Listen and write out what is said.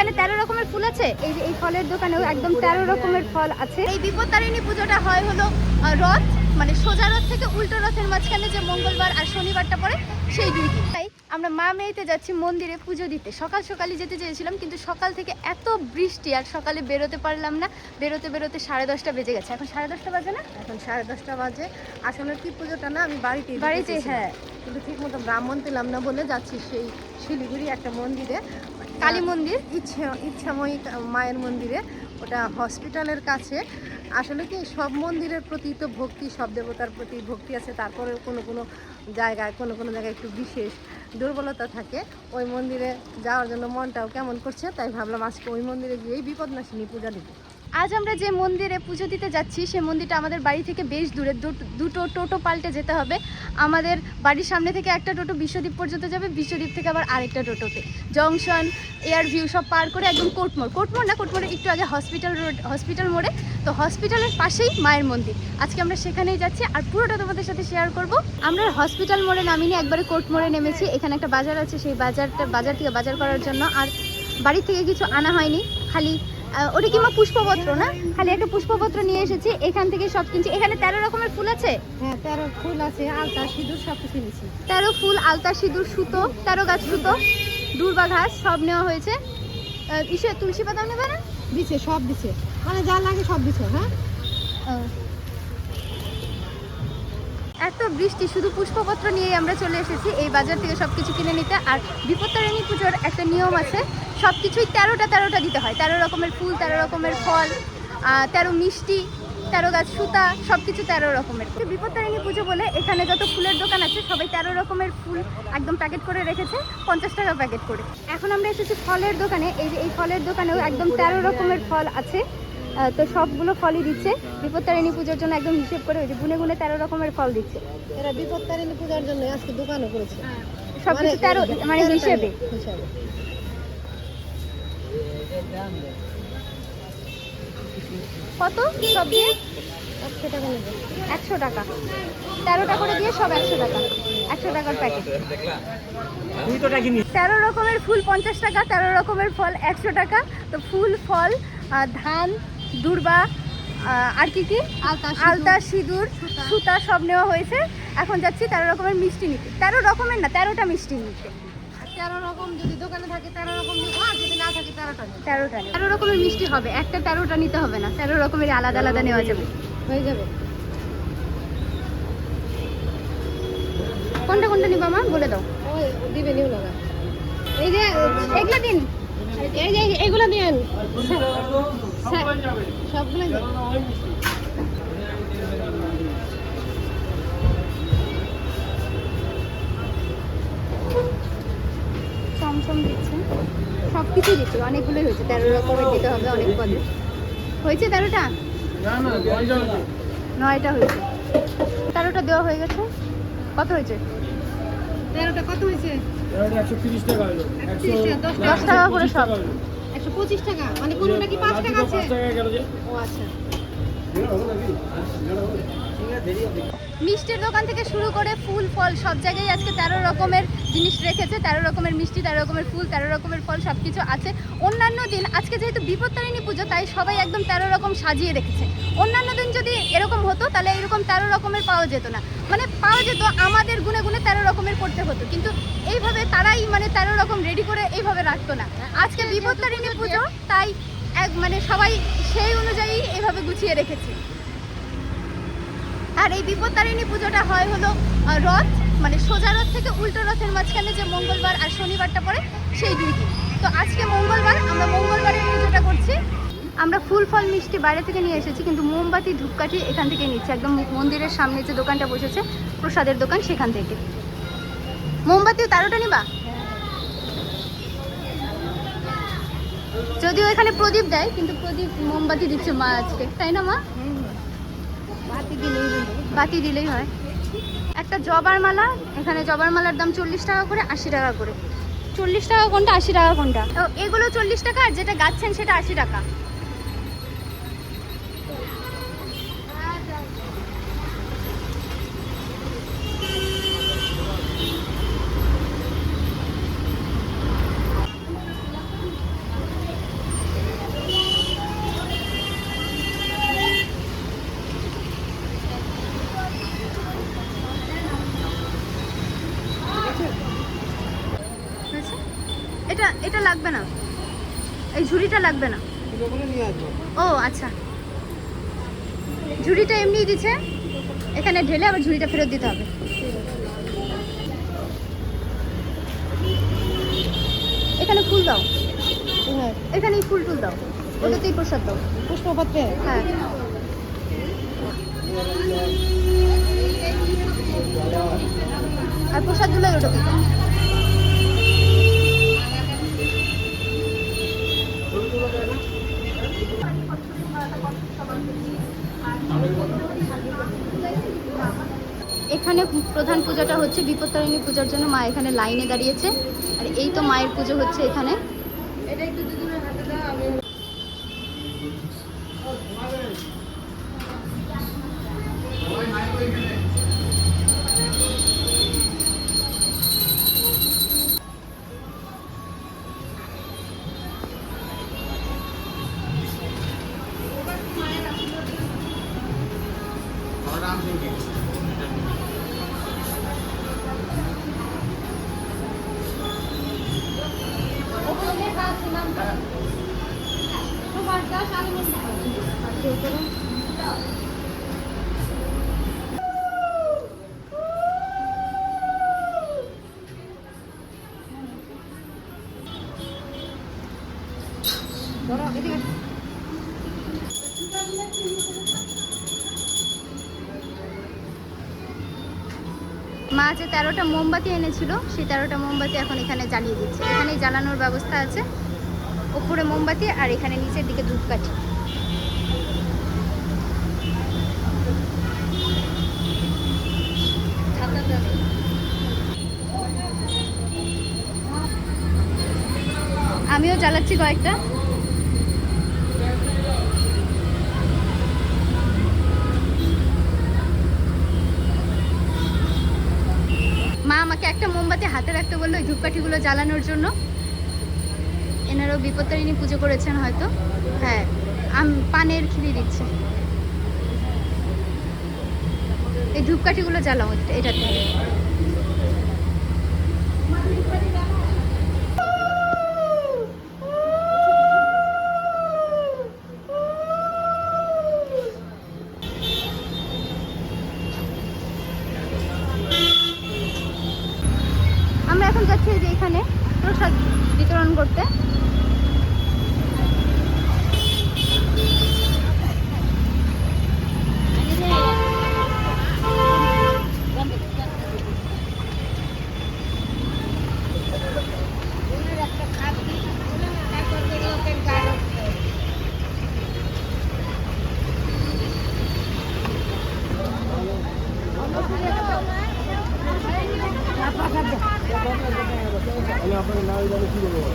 এখানে তেরো রকমের ফুল আছে? এই যে এই ফলের দোকানেও একদম তেরো রকমের ফল আছে। এই বিপত্তারিণী পুজোটা হয় হলো রথ মানে সোজা রথ থেকে উল্টো রথের মাঝখানে যে মঙ্গলবার আর শনিবারটা পড়ে সেই দুই দিন তাই আমরা মা মেয়েতে যাচ্ছি মন্দিরে পুজো দিতে। সকাল সকালই যেতে চেয়েছিলাম কিন্তু সকাল থেকে এত বৃষ্টি আর সকালে বেরোতে পারলাম না। বেরোতে বেরোতে সাড়ে দশটা বেজে গেছে। এখন সাড়ে দশটা বাজে না? এখন সাড়ে দশটা বাজে। আসলে কি পুজোটা না আমি বাড়িতে বাড়িতে হ্যাঁ। কিন্তু ঠিক মতো ব্রাহ্মণ পেলাম না বলে যাচ্ছি সেই শিলিগুড়ি একটা মন্দিরে। কালী মন্দির ইচ্ছা ইচ্ছাময়ী মায়ের মন্দিরে ওটা হসপিটালের কাছে। আসলে কি সব মন্দিরের প্রতি তো ভক্তি সব দেবতার প্রতি ভক্তি আছে তারপরে কোনো কোনো জায়গায় কোনো কোনো জায়গায় একটু বিশেষ দুর্বলতা থাকে। ওই মন্দিরে যাওয়ার জন্য মনটাও কেমন করছে তাই ভাবলাম আজকে ওই মন্দিরে গিয়েই বিপদনাশিনী পূজা দিব। আজ আমরা যে মন্দিরে পুজো দিতে যাচ্ছি সেই মন্দিরটা আমাদের বাড়ি থেকে বেশ দূরে। দুটো টোটো পাল্টে যেতে হবে। আমাদের বাড়ির সামনে থেকে একটা টোটো বিশ্বদ্বীপ পর্যন্ত যাবে, বিশ্বদ্বীপ থেকে আবার আরেকটা টোটোতে। জংশন, এয়ার ভিউ সব পার করে একদম কোর্টমোড় কোর্টমোড় না কোর্টমোড়ে একটু আগে হসপিটাল রোড, হসপিটাল মোড়ে। তো হসপিটালের পাশেই মায়ের মন্দির। আজকে আমরা সেখানেই যাচ্ছি। আর পুরোটা তোমাদের সাথে শেয়ার করব। আমরা হসপিটাল মোড়ে নামিনি, একবারে কোর্ট মোড়ে নেমেছি। এখানে একটা বাজার আছে, সেই বাজারটা, বাজার থেকে বাজার করার জন্য। আর বাড়ি থেকে কিছু আনা হয়নি, খালি ওটা কি মা পুষ্পপত্র না? খালি একটা পুষ্পপত্র নিয়ে এসেছি এখান থেকে সব কিনছি। এখানে তেরো রকমের ফুল আছে? হ্যাঁ তেরো ফুল আছে আলতা সিঁদুর সব কিছু নিয়েছি তেরো ফুল আলতা সিঁদুর সুতো তেরো গাছ সুতো দূর্বা ঘাস সব নেওয়া হয়েছে। ইসে তুলসী পাতাও নেবে না? দিছে সব দিচ্ছে মানে যা লাগে সব দিচ্ছে হ্যাঁ? এত বৃষ্টি, শুধু পুষ্পপত্র নিয়েই আমরা চলে এসেছি এই বাজার থেকে সব কিছু কিনে নিতে। আর বিপত্তারিণী পুজোর একটা নিয়ম আছে সব কিছুই তেরোটা তেরোটা দিতে হয়। তেরো রকমের ফুল, তেরো রকমের ফল তেরো মিষ্টি, তেরো গাছ সুতা সব কিছু তেরো রকমের। বিপত্তারিণী পুজো বলে এখানে যত ফুলের দোকান আছে, সবাই তেরো রকমের ফুল একদম প্যাকেট করে রেখেছে, পঞ্চাশ টাকা প্যাকেট করে। এখন আমরা এসেছি ফলের দোকানে। এই যে এই ফলের দোকানেও একদম তেরো রকমের ফল আছে। তো সবগুলো ফলই দিচ্ছে। বিপত্তারিণী পুজোর জন্য একদম হিসেব করে ওই গুনে গুনে তেরো রকমের ফল দিচ্ছে। এরা বিপত্তারিণী পূজার জন্য আজকে দোকানও করেছে। সব কিছু তেরো মানে হিসেবে। কত সব দিয়ে? একশো টাকা নেবে। একশো টাকা। তেরোটা করে দিয়ে সব একশো টাকা। একশো টাকার প্যাকেট তেরো রকমের ফুল পঞ্চাশ টাকা তেরো রকমের ফল একশো টাকা। তো ফুল ফল ধান দুর্বা আর কি কি? আলতা সিঁদুর সুতা। সব নেওয়া হয়েছে। এখন যাচ্ছি তেরো রকমের মিষ্টি নিতে। তেরো রকমের না তেরোটা মিষ্টি নিতে। তেরো রকম যদি দোকানে থাকে তেরো রকম যদি না থাকে তেরোটা তেরোটা তেরো রকমের মিষ্টি হবে। একটা তেরোটা নিতে হবে না। তেরো রকমের আলাদা আলাদা নেওয়া যাবে। হয়ে যাবে। কোনটা কোনটা নিবা মা? বলে দাও। দিবে নিও না এই যে এগুলো দিন। এই যে এগুলো দেন সবগুলো চমচম দিচ্ছে। সব কিছুই দিচ্ছে। অনেকগুলোই হয়েছে। তেরো রকমের দিতে হবে অনেক পদে। হয়েছে তেরোটা? নয়টা হয়েছে। তেরোটা দেওয়া হয়ে গেছে। কত হয়েছে? তেরোটা কত হয়েছে। দশ টাকা করে সব। একশো পঁচিশ টাকা? মানে কোনোটা কি 5 টাকা আছে? 5 টাকা গেল যে। ও আচ্ছা। মিষ্টির দোকান থেকে শুরু করে ফুল ফল সব জায়গায় আজকে তেরো রকমের জিনিস রেখেছে। তেরো রকমের মিষ্টি তেরো রকমের ফুল তেরো রকমের ফল সব কিছু আছে। অন্যান্য দিন আজকে যেহেতু বিপত্তারিণী পুজো তাই সবাই একদম তেরো রকম সাজিয়ে রেখেছে। অন্যান্য দিন যদি এরকম হতো তাহলে এরকম তেরো রকমের পাওয়া যেত না। মানে পাওয়া যেত, আমাদের গুনে গুনে তেরো রকমের করতে হতো। কিন্তু এইভাবে তারাই মানে তেরো রকম রেডি করে এইভাবে রাখতো না। আজকে বিপত্তারিণী পুজো, তাই এক মানে সবাই সেই অনুযায়ী এইভাবে গুছিয়ে রেখেছে। আর এই বিপত্তারিণী পুজোটা হয় হলো রথ মানে সোজা রথ থেকে উল্টো রথের মাঝখানে যে মঙ্গলবার আর শনিবারটা পড়ে, সেই দুই দিন। তো আজকে মঙ্গলবার, আমরা মঙ্গলবারের পুজোটা করছি। আমরা ফুল ফল মিষ্টি বাইরে থেকে নিয়ে এসেছি কিন্তু মোমবাতি ধূপকাঠি এখান থেকে নিচ্ছি। একদম মন্দিরের সামনে যে দোকানটা বসেছে প্রসাদের দোকান সেখান থেকে। মোমবাতিও তেরোটা নিবা? যদিও এখানে প্রদীপ দেয় কিন্তু প্রদীপ মোমবাতি দিচ্ছে মা আজকে। তাই না মা? বাতি দিলেই হয়। একটা জবার মালা এখানে জবার মালার দাম চল্লিশ টাকা করে আশি টাকা করে। চল্লিশ টাকা কোনটা আশি টাকা কোনটা? এগুলো চল্লিশ টাকা আর যেটা গাচ্ছেন সেটা আশি টাকা। এটা এটা লাগবে না। এই ঝুড়িটা লাগবে না। ও আচ্ছা। ঝুড়িটা এমনিই দিচ্ছে এখানে ঢেলে আবার ঝুড়িটা ফেরত দিতে হবে। এখানে ফুল দাও। এখানে ফুল টুল দাও। ওটাতেই প্রসাদ দাও। পুষ্পপত্রে? হ্যাঁ। আর প্রসাদগুলো ওটাতে এখানে প্রধান পূজাটা হচ্ছে বিপত্তারিণী পূজার জন্য মা এখানে লাইনে দাঁড়িয়েছে। আর এই তো মায়ের পুজো হচ্ছে এখানে। মা যে তেরোটা মোমবাতি এনেছিল, সেই তেরোটা মোমবাতি এখন এখানে জ্বালিয়ে দিচ্ছে। এখানেই জ্বালানোর ব্যবস্থা আছে। ওপরে মোমবাতি আর এখানে নিচের দিকে ধূপকাঠি জ্বালাচ্ছি কয়েকটা। মা আমাকে একটা মোমবাতি হাতে রাখতে বলল ওই ধূপকাঠিগুলো জ্বালানোর জন্য। এনারও বিপত্তারিণী পুজো করেছেন হয়তো। হ্যাঁ আম, পানের খিরি দিচ্ছে। এই ধূপকাঠিগুলো জ্বালাও এটা- এটাতে। এখন যাচ্ছে যে এখানে প্রসাদ বিতরণ করতে। না